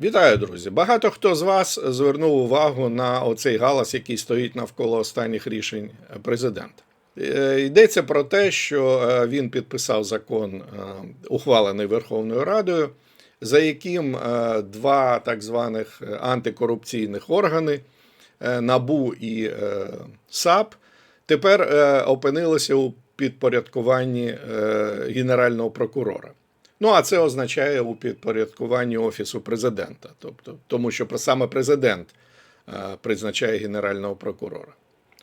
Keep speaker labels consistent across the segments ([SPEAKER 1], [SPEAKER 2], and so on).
[SPEAKER 1] Вітаю, друзі! Багато хто з вас звернув увагу на оцей галас, який стоїть навколо останніх рішень президента. Е, Йдеться про те, що е, він підписав закон, е, ухвалений Верховною Радою, за яким два так званих антикорупційних органи НАБУ і САП тепер опинилися у підпорядкуванні Генерального прокурора. Ну, а це означає у підпорядкуванні Офісу президента, тобто, тому що саме президент е, призначає генерального прокурора.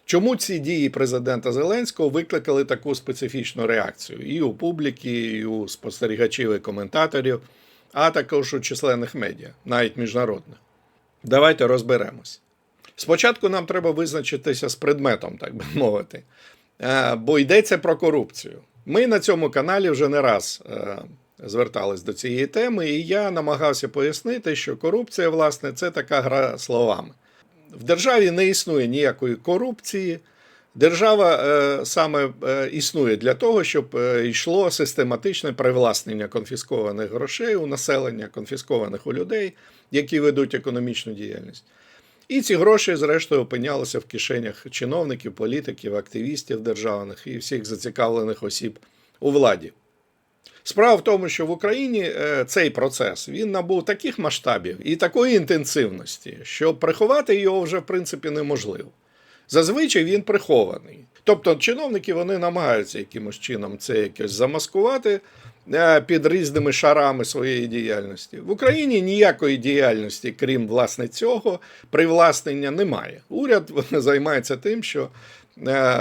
[SPEAKER 1] Чому ці дії президента Зеленського викликали таку специфічну реакцію і у публіки, і у спостерігачів і коментаторів, а також у численних медіа, навіть міжнародних? Давайте розберемось. Спочатку нам треба визначитися з предметом, так би мовити, Е, бо йдеться про корупцію. Ми на цьому каналі вже не раз е, звертались до цієї теми, і я намагався пояснити, що корупція, власне, це така гра словами. В державі не існує ніякої корупції. Держава е, саме е, існує для того, щоб е, йшло систематичне привласнення конфіскованих грошей у населення, конфіскованих у людей, які ведуть економічну діяльність. І ці гроші, зрештою, опинялися в кишенях чиновників, політиків, активістів державних і всіх зацікавлених осіб у владі. Справа в тому, що в Україні е, цей процес він набув таких масштабів і такої інтенсивності, що приховати його вже в принципі неможливо. Зазвичай він прихований. Тобто чиновники вони намагаються якимось чином це якось замаскувати е, під різними шарами своєї діяльності. В Україні ніякої діяльності, крім власне цього, привласнення немає. Уряд займається тим, що е,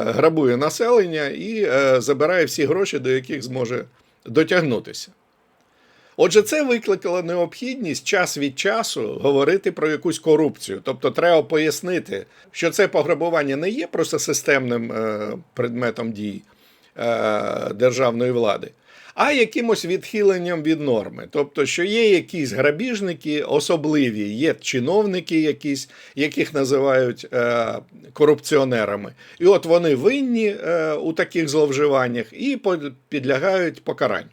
[SPEAKER 1] грабує населення і забирає всі гроші, до яких зможе дотягнутися. Отже, це викликало необхідність час від часу говорити про якусь корупцію. Тобто, треба пояснити, що це пограбування не є просто системним е, предметом дій е, державної влади, а якимось відхиленням від норми. Тобто, що є якісь грабіжники особливі, є чиновники, якісь, яких називають е, корупціонерами. І от вони винні е, у таких зловживаннях і підлягають покаранню.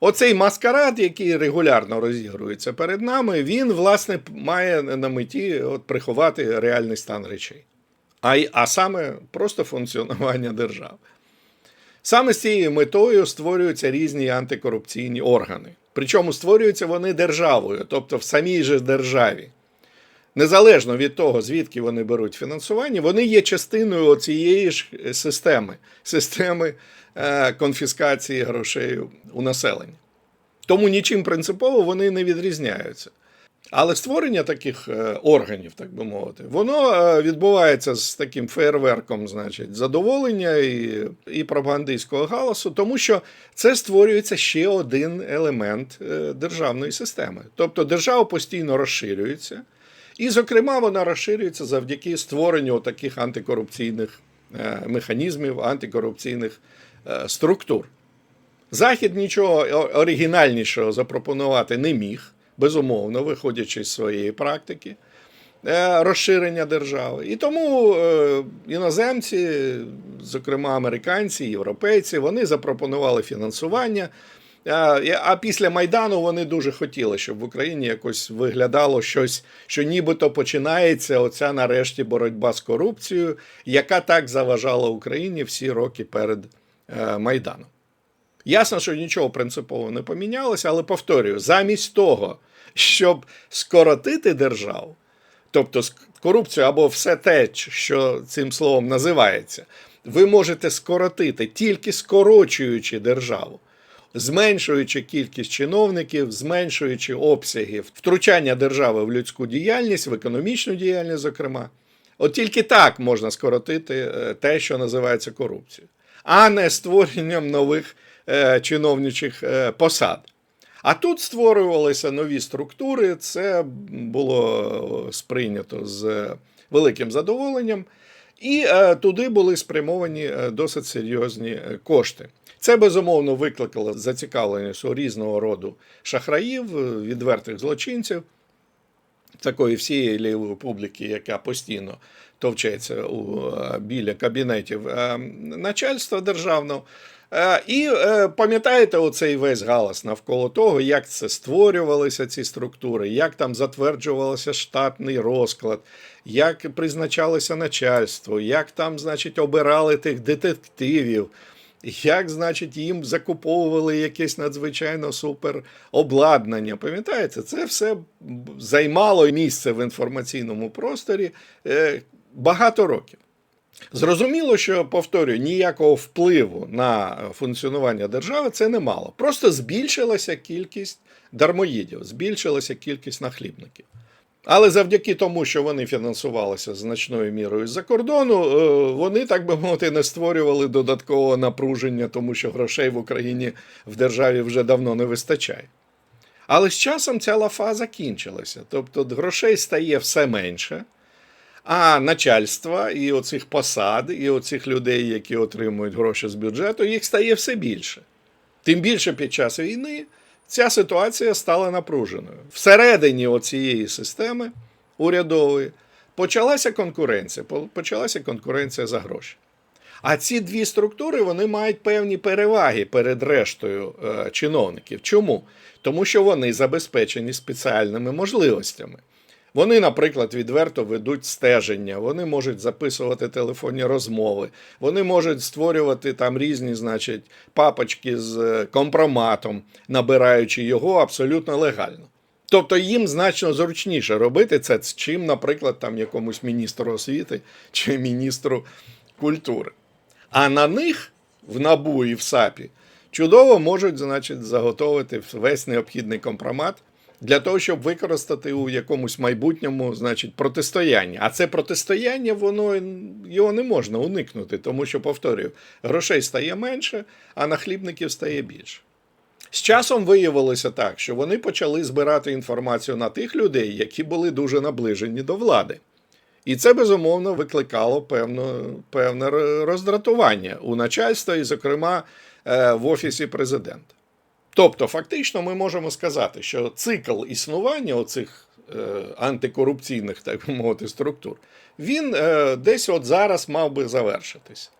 [SPEAKER 1] Оцей маскарад, який регулярно розігрується перед нами, він, власне, має на меті от, приховати реальний стан речей. А, а саме просто функціонування держави. Саме з цією метою створюються різні антикорупційні органи. Причому створюються вони державою, тобто в самій же державі. Незалежно від того, звідки вони беруть фінансування, вони є частиною цієї ж системи, системи е, конфіскації грошей у населення. Тому нічим принципово вони не відрізняються. Але створення таких е, органів, так би мовити, воно е, відбувається з таким фейерверком, значить, задоволення і, і пропагандистського галасу, тому що це створюється ще один елемент е, державної системи. Тобто держава постійно розширюється, і, зокрема, вона розширюється завдяки створенню таких антикорупційних механізмів, антикорупційних структур. Захід нічого оригінальнішого запропонувати не міг, безумовно, виходячи з своєї практики е, розширення держави. І тому е, іноземці, зокрема американці, європейці, вони запропонували фінансування. А після Майдану вони дуже хотіли, щоб в Україні якось виглядало щось, що нібито починається оця нарешті боротьба з корупцією, яка так заважала Україні всі роки перед е, Майданом. Ясно, що нічого принципово не помінялося, але повторюю, замість того, щоб скоротити державу, тобто корупцію або все те, що цим словом називається, ви можете скоротити тільки скорочуючи державу, зменшуючи кількість чиновників, зменшуючи обсяги втручання держави в людську діяльність, в економічну діяльність, зокрема. От тільки так можна скоротити е, те, що називається корупцією, а не створенням нових чиновничих е, посад. А тут створювалися нові структури, це було сприйнято з е, великим задоволенням, і е, туди були спрямовані е, досить серйозні е, кошти. Це безумовно викликало зацікавленість у різного роду шахраїв, е, відвертих злочинців такої всієї лівої публіки, яка постійно товчеться у, е, біля кабінетів е, начальства державного. Е, І е, пам'ятаєте оцей весь галас навколо того, як це створювалися ці структури, як там затверджувався штатний розклад, як призначалося начальство, як там, значить, обирали тих детективів, як, значить, їм закуповували якесь надзвичайно супер обладнання. Пам'ятаєте, це все займало місце в інформаційному просторі е, багато років. Зрозуміло, що повторюю, ніякого впливу на функціонування держави це не мало. Просто збільшилася кількість дармоїдів, збільшилася кількість нахлібників. Але завдяки тому, що вони фінансувалися значною мірою з-за кордону, е, вони, так би мовити, не створювали додаткового напруження, тому що грошей в Україні в державі вже давно не вистачає. Але з часом ця лафа закінчилася. Тобто грошей стає все менше. А начальства і оцих посад, і оцих людей, які отримують гроші з бюджету, їх стає все більше. Тим більше під час війни ця ситуація стала напруженою. Всередині оцієї системи урядової почалася конкуренція. Почалася конкуренція за гроші. А ці дві структури вони мають певні переваги перед рештою е, чиновників. Чому? Тому що вони забезпечені спеціальними можливостями. Вони, наприклад, відверто ведуть стеження, вони можуть записувати телефонні розмови, вони можуть створювати там різні, значить, папочки з е, компроматом, набираючи його абсолютно легально. Тобто їм значно зручніше робити це, чим, наприклад, там якомусь міністру освіти чи міністру культури. А на них в НАБУ і в САПі чудово можуть, значить, заготовити весь необхідний компромат для того, щоб використати у якомусь майбутньому, значить, протистояння. А це протистояння, воно його не можна уникнути, тому що, повторюю, грошей стає менше, а нахлібників стає більше. З часом виявилося так, що вони почали збирати інформацію на тих людей, які були дуже наближені до влади. І це безумовно викликало певно, певне роздратування у начальства, і, зокрема, е, в офісі президента. Тобто, фактично, ми можемо сказати, що цикл існування оцих е, антикорупційних, так би мовити, структур, він е, десь от зараз мав би завершитись.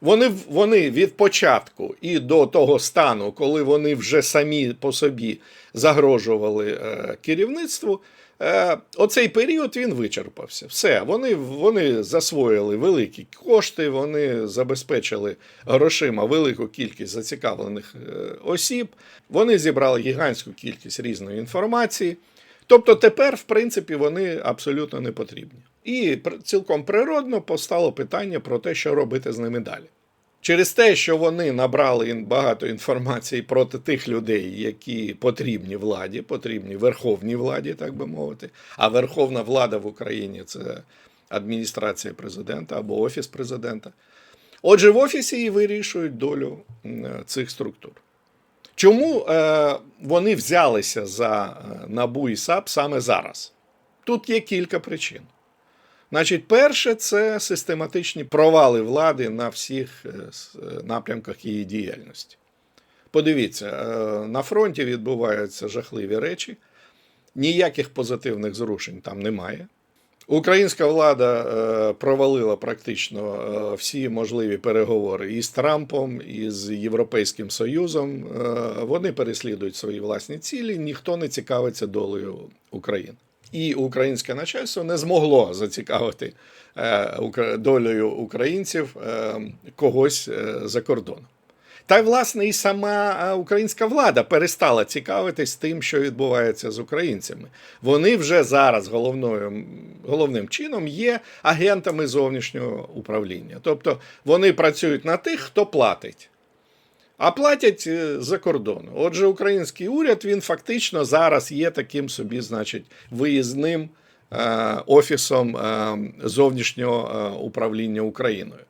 [SPEAKER 1] Вони, вони від початку і до того стану, коли вони вже самі по собі загрожували е, керівництву, оцей період він вичерпався. Все, вони, вони засвоїли великі кошти, вони забезпечили грошима велику кількість зацікавлених е, осіб, вони зібрали гігантську кількість різної інформації. Тобто тепер, в принципі, вони абсолютно не потрібні. І цілком природно постало питання про те, що робити з ними далі. Через те, що вони набрали багато інформації проти тих людей, які потрібні владі, потрібні верховній владі, так би мовити. А верховна влада в Україні це адміністрація президента або офіс президента. Отже, в офісі і вирішують долю цих структур. Чому е, вони взялися за е, НАБУ і САП саме зараз? Тут є кілька причин. Значить, перше, це систематичні провали влади на всіх е, е, напрямках її діяльності. Подивіться, е, на фронті відбуваються жахливі речі, ніяких позитивних зрушень там немає. Українська влада провалила практично всі можливі переговори і з Трампом, і з Європейським Союзом. Вони переслідують свої власні цілі, ніхто не цікавиться долею України. І українське начальство не змогло зацікавити е, долею українців е, когось е, за кордоном. Та й власне і сама українська влада перестала цікавитись тим, що відбувається з українцями. Вони вже зараз головною, головним чином є агентами зовнішнього управління. Тобто вони працюють на тих, хто платить. А платять е, за кордону. Отже, український уряд він фактично зараз є таким собі, значить, виїзним е, офісом е, зовнішнього управління Україною.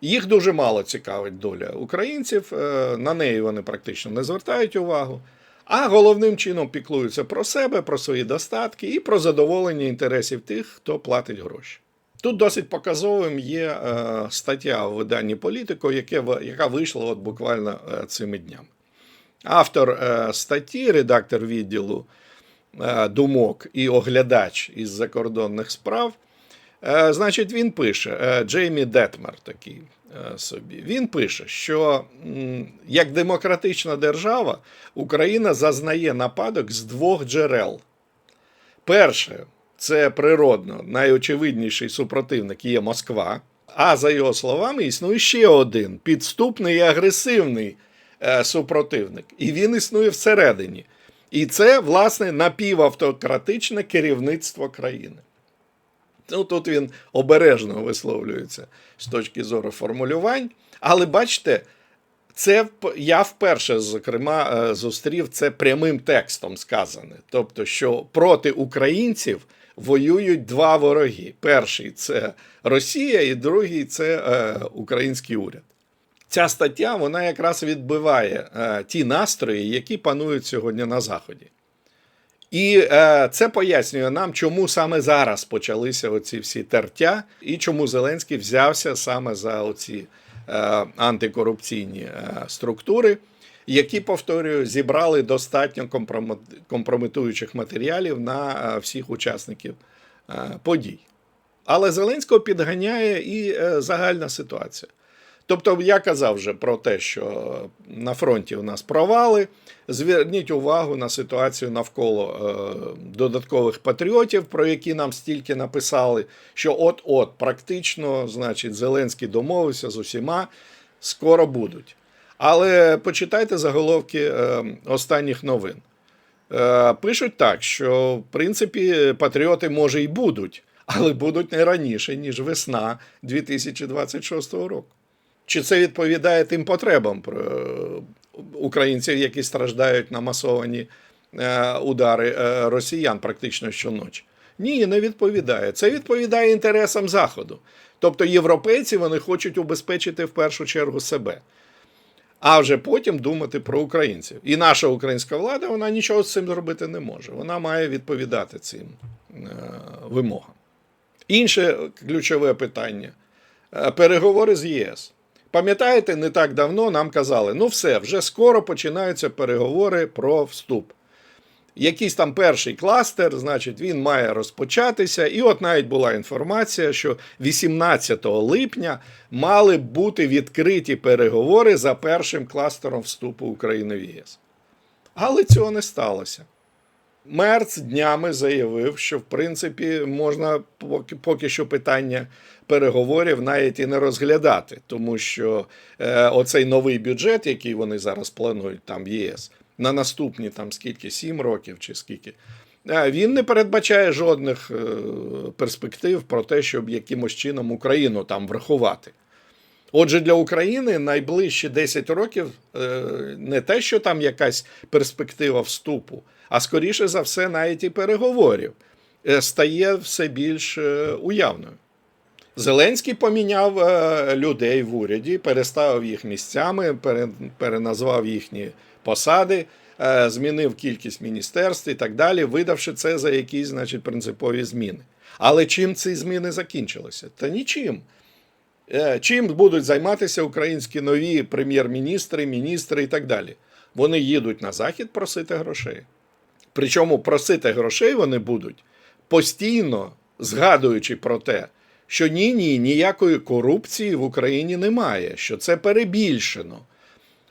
[SPEAKER 1] Їх дуже мало цікавить доля українців, на неї вони практично не звертають увагу. А головним чином піклуються про себе, про свої достатки і про задоволення інтересів тих, хто платить гроші. Тут досить показовим є е, стаття в виданні Політико, яка вийшла от буквально е, цими днями. Автор е, статті, редактор відділу думок і оглядач із закордонних справ Значить, він пише, Джеймі Детмер такий собі. Він пише, що як демократична держава Україна зазнає нападок з двох джерел. Перше, це природно, найочевидніший супротивник є Москва. А за його словами, існує ще один підступний і агресивний е, супротивник. І він існує всередині. І це, власне, напівавтократичне керівництво країни. Ну, тут він обережно висловлюється з точки зору формулювань. Але бачите, це я вперше, зокрема, е, зустрів це прямим текстом сказане. Тобто, що проти українців воюють два вороги: перший це Росія, і другий це е, український уряд. Ця стаття вона якраз відбиває е, ті настрої, які панують сьогодні на Заході. І е, це пояснює нам, чому саме зараз почалися оці всі тертя, і чому Зеленський взявся саме за оці е, антикорупційні е, структури, які, повторюю, зібрали достатньо компрометуючих матеріалів на е, всіх учасників е, подій. Але Зеленського підганяє і е, загальна ситуація. Тобто, я казав вже про те, що на фронті у нас провали. Зверніть увагу на ситуацію навколо додаткових патріотів, про які нам стільки написали, що от-от, практично, значить, Зеленський домовився з усіма, скоро будуть. Але почитайте заголовки е, останніх новин. Е, пишуть так, що в принципі патріоти може і будуть, але будуть не раніше, ніж весна 2026 року. Чи це відповідає тим потребам українців, які страждають на масовані е, удари росіян практично щоночі? Ні, не відповідає. Це відповідає інтересам Заходу. Тобто європейці вони хочуть убезпечити в першу чергу себе, а вже потім думати про українців. І наша українська влада вона нічого з цим зробити не може. Вона має відповідати цим е, вимогам. Інше ключове питання е, переговори з ЄС. Пам'ятаєте, не так давно нам казали: ну все, вже скоро починаються переговори про вступ. Якийсь там перший кластер, значить, він має розпочатися. І от навіть була інформація, що 18 липня мали бути відкриті переговори за першим кластером вступу України в ЄС. Але цього не сталося. Мерц днями заявив, що в принципі можна поки, поки що питання переговорів навіть і не розглядати, тому що е, оцей новий бюджет, який вони зараз планують там ЄС, на наступні там скільки, 7 років чи скільки, він не передбачає жодних е, перспектив про те, щоб якимось чином Україну там врахувати. Отже, для України найближчі 10 років е, не те, що там якась перспектива вступу, а скоріше за все, навіть і переговорів е, стає все більш уявною. Зеленський поміняв людей в уряді, переставив їх місцями, переназвав їхні посади, е, змінив кількість міністерств і так далі, видавши це за якісь, значить, принципові зміни. Але чим ці зміни закінчилися? Та нічим. Е, Чим будуть займатися українські нові прем'єр-міністри, міністри і так далі? Вони їдуть на захід просити грошей. Причому просити грошей вони будуть постійно згадуючи про те, що ні, ні, ніякої корупції в Україні немає, що це перебільшено.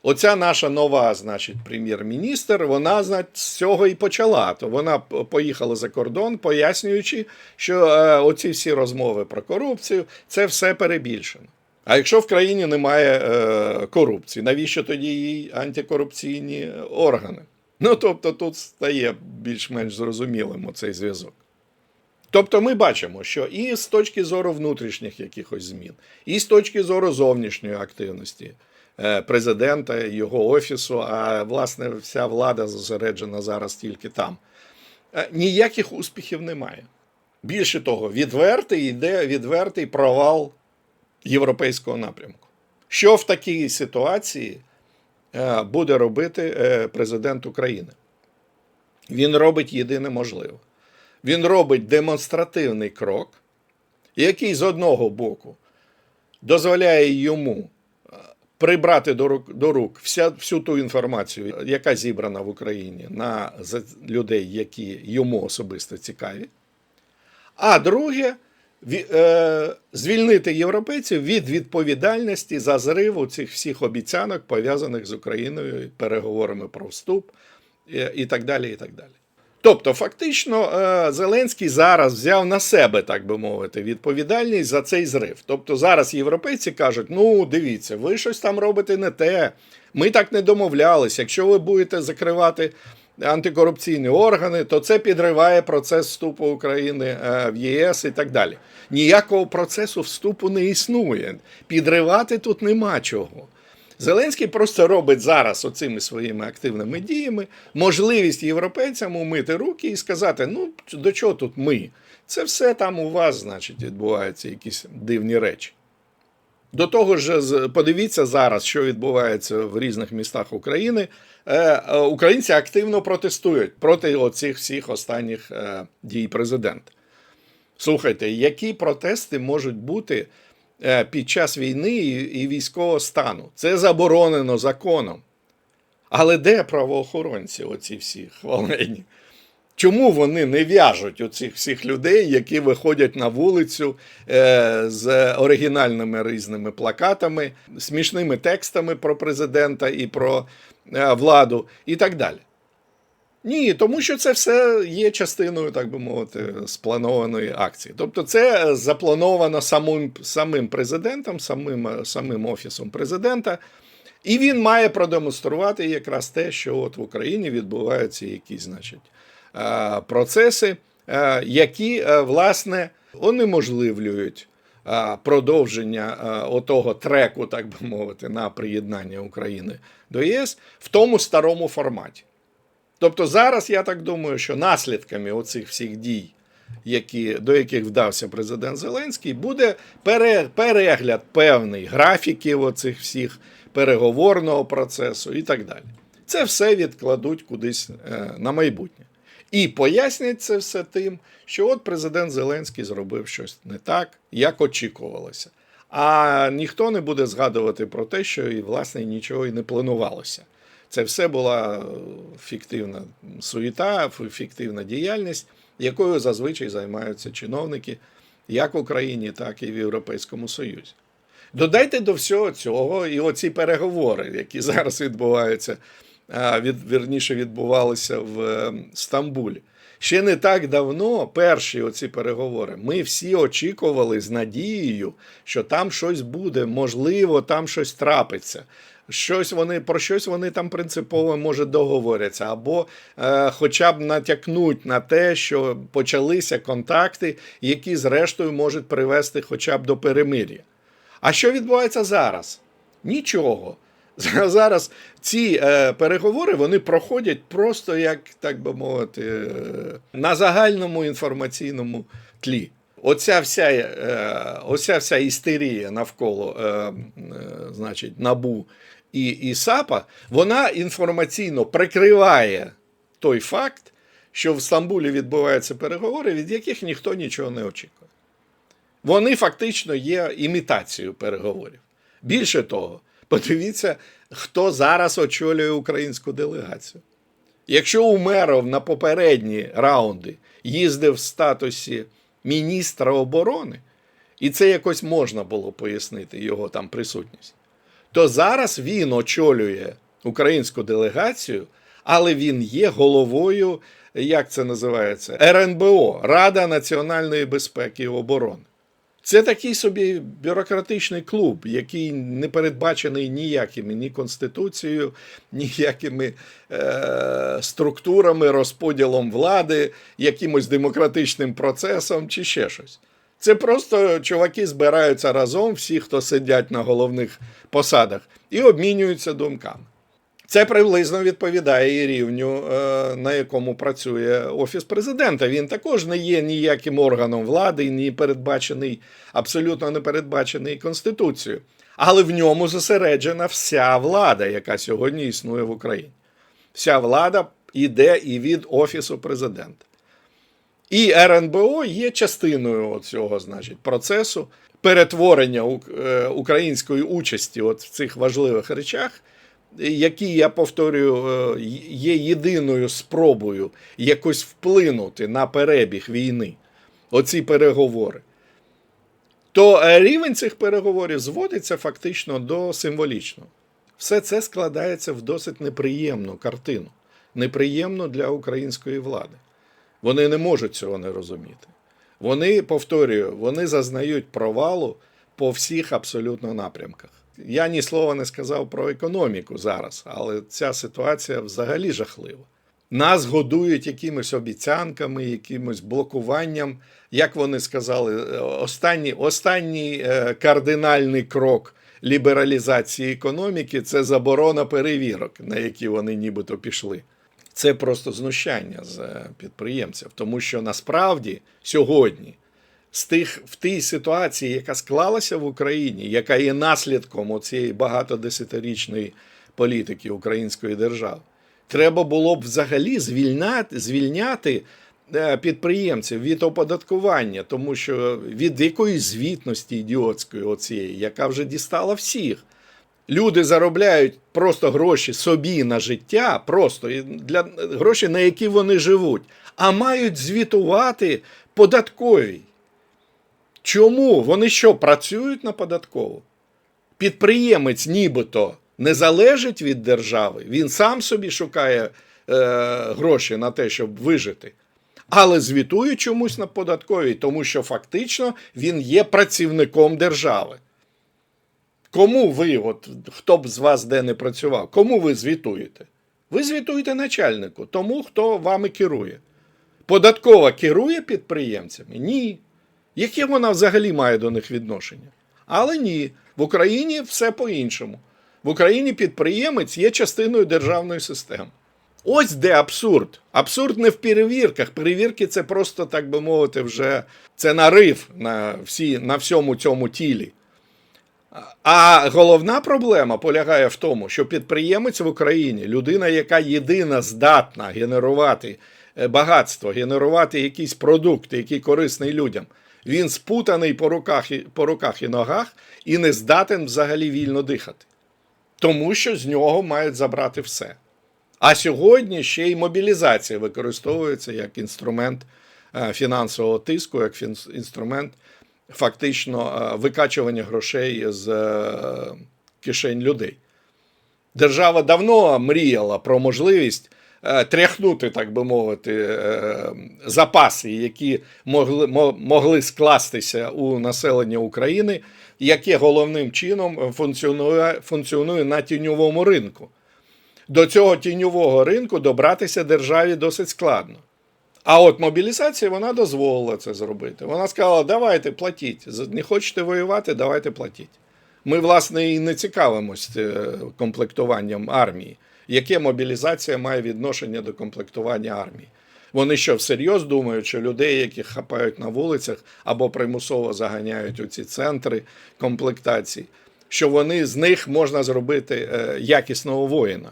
[SPEAKER 1] Оця наша нова, значить, прем'єр-міністр, вона значить, з цього і почала. То вона поїхала за кордон, пояснюючи, що е, оці всі розмови про корупцію це все перебільшено. А якщо в країні немає е, корупції, навіщо тоді їй антикорупційні органи? Ну тобто тут стає більш-менш зрозумілим оцей зв'язок. Тобто ми бачимо, що і з точки зору внутрішніх якихось змін, і з точки зору зовнішньої активності е, президента, його офісу, а власне вся влада зосереджена зараз тільки там. е, Ніяких успіхів немає. Більше того, відвертий йде відвертий провал європейського напрямку. Що в такій ситуації е, буде робити е, президент України? Він робить єдине можливе. Він робить демонстративний крок, який з одного боку дозволяє йому е, прибрати до рук, до рук вся, всю ту інформацію, яка зібрана в Україні на людей, які йому особисто цікаві. А друге, е, звільнити європейців від відповідальності за зрив цих всіх обіцянок, пов'язаних з Україною, переговорами про вступ і, і так далі. І так далі. Тобто, фактично, е, Зеленський зараз взяв на себе, так би мовити, відповідальність за цей зрив. Тобто, зараз європейці кажуть: ну, дивіться, ви щось там робите не те. Ми так не домовлялися. Якщо ви будете закривати антикорупційні органи, то це підриває процес вступу України е, в ЄС і так далі. Ніякого процесу вступу не існує. Підривати тут нема чого. Зеленський просто робить зараз оцими своїми активними діями можливість європейцям умити руки і сказати: ну до чого тут ми? Це все там у вас, значить, відбуваються якісь дивні речі. До того ж, подивіться зараз, що відбувається в різних містах України. Е, е, Українці активно протестують проти оцих всіх останніх е, дій президента. Слухайте, які протести можуть бути під час війни і, і військового стану? Це заборонено законом. Але де правоохоронці, оці всі хвалені? Чому вони не в'яжуть оцих всіх людей, які виходять на вулицю е, з оригінальними різними плакатами, смішними текстами про президента і про е, владу, і так далі? Ні, тому що це все є частиною, так би мовити, спланованої акції. Тобто, це заплановано самим, самим президентом, самим, самим офісом президента. І він має продемонструвати якраз те, що от в Україні відбуваються якісь, значить, е, процеси, е, які, е, власне, унеможливлюють продовження отого треку, так би мовити, на приєднання України до ЄС в тому старому форматі. Тобто зараз я так думаю, що наслідками оцих всіх дій, які, до яких вдався президент Зеленський, буде пере, перегляд певний графіків оцих всіх переговорного процесу і так далі. Це все відкладуть кудись е, на майбутнє. І пояснять це все тим, що от президент Зеленський зробив щось не так, як очікувалося. А ніхто не буде згадувати про те, що і власне нічого і не планувалося. Це все була фіктивна суєта, фіктивна діяльність, якою зазвичай займаються чиновники як в Україні, так і в Європейському Союзі. Додайте до всього цього і оці переговори, які зараз відбуваються, від, вірніше відбувалися в е, Стамбулі. Ще не так давно перші оці переговори. Ми всі очікували з надією, що там щось буде, можливо, там щось трапиться. Щось вони про щось вони там принципово може договоряться, або е, хоча б натякнуть на те, що почалися контакти, які зрештою можуть привести хоча б до перемир'я. А що відбувається зараз? Нічого. Зараз ці е, переговори вони проходять просто як, так би мовити, е, на загальному інформаційному тлі. Оця вся, е, оця вся істерія навколо е, е, значить, набу і, і САПа, вона інформаційно прикриває той факт, що в Стамбулі відбуваються переговори, від яких ніхто нічого не очікує. Вони фактично є імітацією переговорів. Більше того, подивіться, хто зараз очолює українську делегацію. Якщо Умеров на попередні раунди їздив в статусі міністра оборони, і це якось можна було пояснити його там присутність, то зараз він очолює українську делегацію, але він є головою, як це називається, РНБО Рада національної безпеки і оборони. Це такий собі бюрократичний клуб, який не передбачений ніякими ні конституцією, ніякими е, структурами, розподілом влади, якимось демократичним процесом чи ще щось. Це просто чуваки збираються разом, всі, хто сидять на головних посадах, і обмінюються думками. Це приблизно відповідає рівню, е, на якому працює офіс президента. Він також не є ніяким органом влади, ні передбачений, абсолютно не передбачений конституцією. Але в ньому зосереджена вся влада, яка сьогодні існує в Україні. Вся влада йде і від офісу президента. І РНБО є частиною цього значить, процесу перетворення е, української участі от в цих важливих речах, які, я повторюю, е, є єдиною спробою якось вплинути на перебіг війни. Оці переговори. то е, рівень цих переговорів зводиться фактично до символічного. Все це складається в досить неприємну картину, неприємну для української влади. Вони не можуть цього не розуміти. Вони, повторюю, вони зазнають провалу по всіх абсолютно напрямках. Я ні слова не сказав про економіку зараз, але ця ситуація взагалі жахлива. Нас годують якимись обіцянками, якимось блокуванням. Як вони сказали, е, останній, останній е, кардинальний крок лібералізації економіки це заборона перевірок, на які вони нібито пішли. Це просто знущання з підприємців, тому що насправді сьогодні з тих в тій ситуації, яка склалася в Україні, яка є наслідком цієї багатодесятирічної політики української держави, треба було б взагалі звільняти, звільняти е, підприємців від оподаткування, тому що від якоїсь звітності ідіотської, оцієї, яка вже дістала всіх. Люди заробляють просто гроші собі на життя, просто для гроші, на які вони живуть, а мають звітувати податковій. Чому? Вони що, працюють на податкову? Підприємець нібито не залежить від держави, він сам собі шукає е, гроші на те, щоб вижити. Але звітує чомусь на податковій, тому що фактично він є працівником держави. Кому ви, от хто б з вас де не працював, кому ви звітуєте? Ви звітуєте начальнику, тому хто вами керує. Податкова керує підприємцями? Ні. Яке вона взагалі має до них відношення? Але ні. В Україні все по-іншому. В Україні підприємець є частиною державної системи. Ось де абсурд. Абсурд не в перевірках. Перевірки це просто, так би мовити, вже це нарив на, всі, на всьому цьому тілі. А головна проблема полягає в тому, що підприємець в Україні, людина, яка єдина здатна генерувати е, багатство, генерувати якісь продукти, які корисні людям, він спутаний по руках, і, по руках і ногах і не здатен взагалі вільно дихати. Тому що з нього мають забрати все. А сьогодні ще й мобілізація використовується як інструмент е, фінансового тиску, як інструмент фактично е, викачування грошей з е, кишень людей. Держава давно мріяла про можливість тряхнути, так би мовити, е, запаси, які могли, могли скластися у населення України, яке головним чином функціонує, функціонує на тіньовому ринку. До цього тіньового ринку добратися державі досить складно. А от мобілізація вона дозволила це зробити. Вона сказала: давайте платіть. Не хочете воювати, давайте платіть. Ми, власне, і не цікавимось е, комплектуванням армії. Яке мобілізація має відношення до комплектування армії? Вони що, всерйоз думають, що людей, яких хапають на вулицях або примусово заганяють у ці центри комплектації, що вони з них можна зробити е, якісного воїна?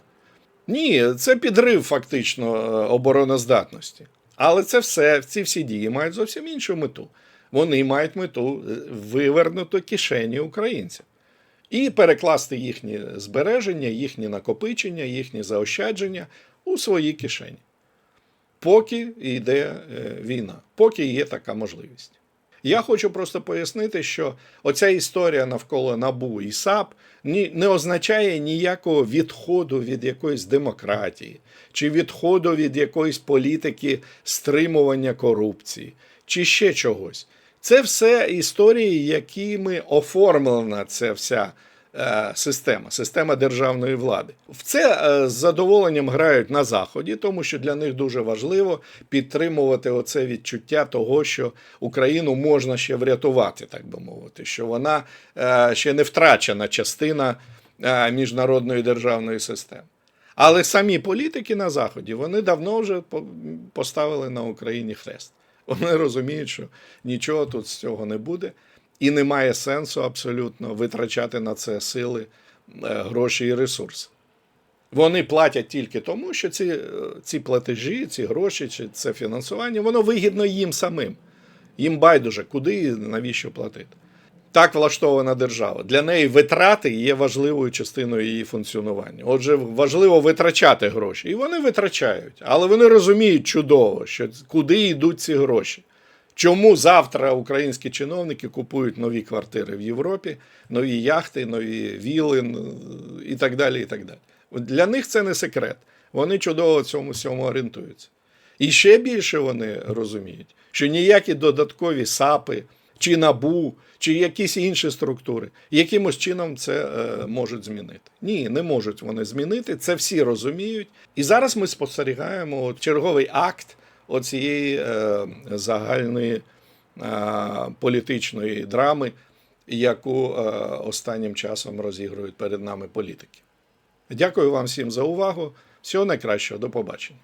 [SPEAKER 1] Ні, це підрив фактично е, обороноздатності. Але це все, ці всі дії мають зовсім іншу мету. Вони мають мету е, вивернути кишені українців і перекласти їхні збереження, їхні накопичення, їхні заощадження у свої кишені. Поки йде е, війна, поки є така можливість. Я хочу просто пояснити, що оця історія навколо НАБУ і САП не означає ніякого відходу від якоїсь демократії, чи відходу від якоїсь політики стримування корупції, чи ще чогось. Це все історії, якими оформлена ця вся е, система, система державної влади. В це е, з задоволенням грають на заході, тому що для них дуже важливо підтримувати оце відчуття того, що Україну можна ще врятувати, так би мовити, що вона е, ще не втрачена частина міжнародної державної системи. Але самі політики на заході вони давно вже поставили на Україні хрест. Вони розуміють, що нічого тут з цього не буде, і немає сенсу абсолютно витрачати на це сили, е, гроші і ресурси. Вони платять тільки тому, що ці, е, ці платежі, ці гроші, чи це фінансування, воно вигідно їм самим. Їм байдуже, куди і навіщо платити. Так влаштована держава. Для неї витрати є важливою частиною її функціонування. Отже, важливо витрачати гроші. І вони витрачають. Але вони розуміють чудово, що куди йдуть ці гроші. Чому завтра українські чиновники купують нові квартири в Європі, нові яхти, нові віли і так далі. І так далі. Для них це не секрет. Вони чудово в цьому всьому орієнтуються. І ще більше вони розуміють, що ніякі додаткові САПи, чи НАБУ, чи якісь інші структури якимось чином це е, можуть змінити. Ні, не можуть вони змінити. Це всі розуміють. І зараз ми спостерігаємо черговий акт оцієї е, загальної е, політичної драми, яку е, останнім часом розігрують перед нами політики. Дякую вам всім за увагу. Всього найкращого, до побачення.